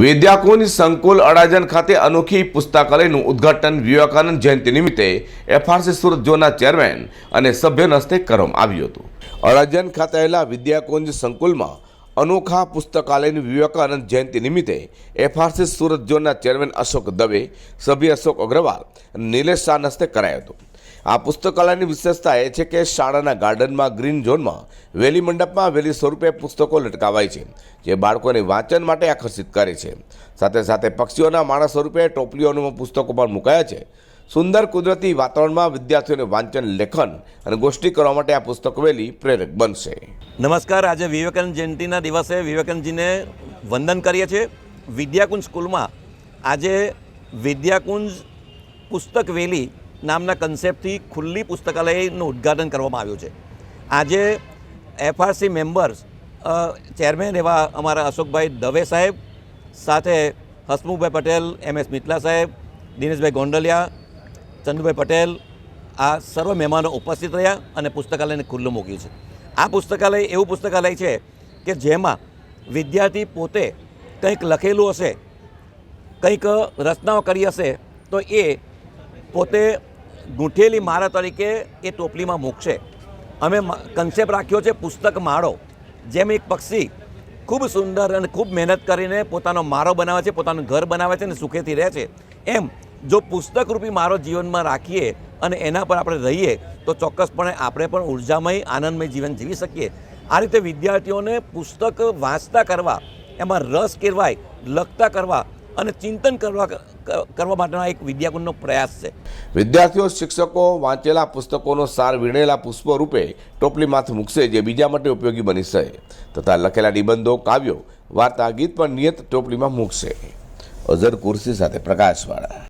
વિદ્યાકુંજ સંકુલ અડાજણ ખાતે અનોખી પુસ્તકાલયનું ઉદ્ઘાટન વિવેકાનંદ જયંતિ નિમિત્તે એફઆરસી સુરત ઝોનના ચેરમેન અને સભ્યના હસ્તે કરવામાં આવ્યું હતું. અડાજણ ખાતે આવેલા વિદ્યાકુંજ સંકુલમાં અનોખા પુસ્તકાલયની વિવેકાનંદ જયંતિ નિમિત્તે એફઆરસી સુરત ઝોનના ચેરમેન અશોક દવે, સભ્ય અશોક અગ્રવાલ નિલેશ શાહ હસ્તે કરાયો હતો. આ પુસ્તકાલયની વિશેષતા એ છે કે શાળાના ગાર્ડનમાં, ગ્રીન ઝોનમાં, વેલી મંડપમાં વેલી સ્વરૂપે પુસ્તકો લટકાવાય છે, જે બાળકોને વાંચન માટે આકર્ષિત કરે છે. સાથે સાથે પક્ષીઓના માણસ સ્વરૂપે ટોપલીઓનું પુસ્તકો પણ મુકાયા છે. સુંદર કુદરતી વાતાવરણમાં વિદ્યાર્થીઓને વાંચન, લેખન અને ગોષ્ઠી કરવા માટે આ પુસ્તક વેલી પ્રેરક બનશે. નમસ્કાર, આજે વિવેકાનંદ જયંતિના દિવસે વિવેકાનંદજીને વંદન કરીએ છીએ. વિદ્યાકુંજ સ્કૂલમાં આજે વિદ્યાકુંજ પુસ્તક વેલી નામના કન્સેપ્ટથી ખુલ્લી પુસ્તકાલયનું ઉદ્ઘાટન કરવામાં આવ્યું છે. આજે એફઆરસી મેમ્બર્સ ચેરમેન એવા અમારા અશોકભાઈ દવે સાહેબ, સાથે હસમુખભાઈ પટેલ, એમ એસ મિત્લા સાહેબ, દિનેશભાઈ ગોંડલિયા, ચંદુભાઈ પટેલ, આ સર્વ મહેમાનો ઉપસ્થિત રહ્યા અને પુસ્તકાલયને ખુલ્લું મૂક્યું છે. આ પુસ્તકાલય એવું પુસ્તકાલય છે કે જેમાં વિદ્યાર્થી પોતે કંઈક લખેલું હશે, કંઈક રચનાઓ કરી હશે, તો એ પોતે ગૂંઠેલી મારા તરીકે એ ટોપલીમાં મૂકશે. અમે કન્સેપ્ટ રાખ્યો છે, પુસ્તક માળો, જેમ એક પક્ષી ખૂબ સુંદર અને ખૂબ મહેનત કરીને પોતાનો માળો બનાવે છે, પોતાનું ઘર બનાવે છે અને સુખેથી રહે છે. એમ, જો પુસ્તક રૂપી મારો જીવનમાં રાખીએ અને એના પર આપણે રહીએ, તો ચોક્કસપણે આપણે પણ ઉર્જામય, આનંદમય જીવન જીવી શકીએ. આ રીતે વિદ્યાર્થીઓને પુસ્તક વાંચતા કરવા, એમાં રસ કેળવાય, લખતા કરવા અને ચિંતન કરવા કરવા માટેનો એક વિદ્યાકુંજનો પ્રયાસ છે. વિદ્યાર્થીઓ, શિક્ષકો વાંચેલા પુસ્તકોનો સાર વીણેલા પુષ્પો રૂપે ટોપલીમાંથી મૂકશે, જે બીજા માટે ઉપયોગી બની શકે. તથા લખેલા નિબંધો, કાવ્યો, વાર્તા, ગીત પણ નિયત ટોપલીમાં મૂકશે. અઝર કુર્સી સાથે પ્રકાશવાળા.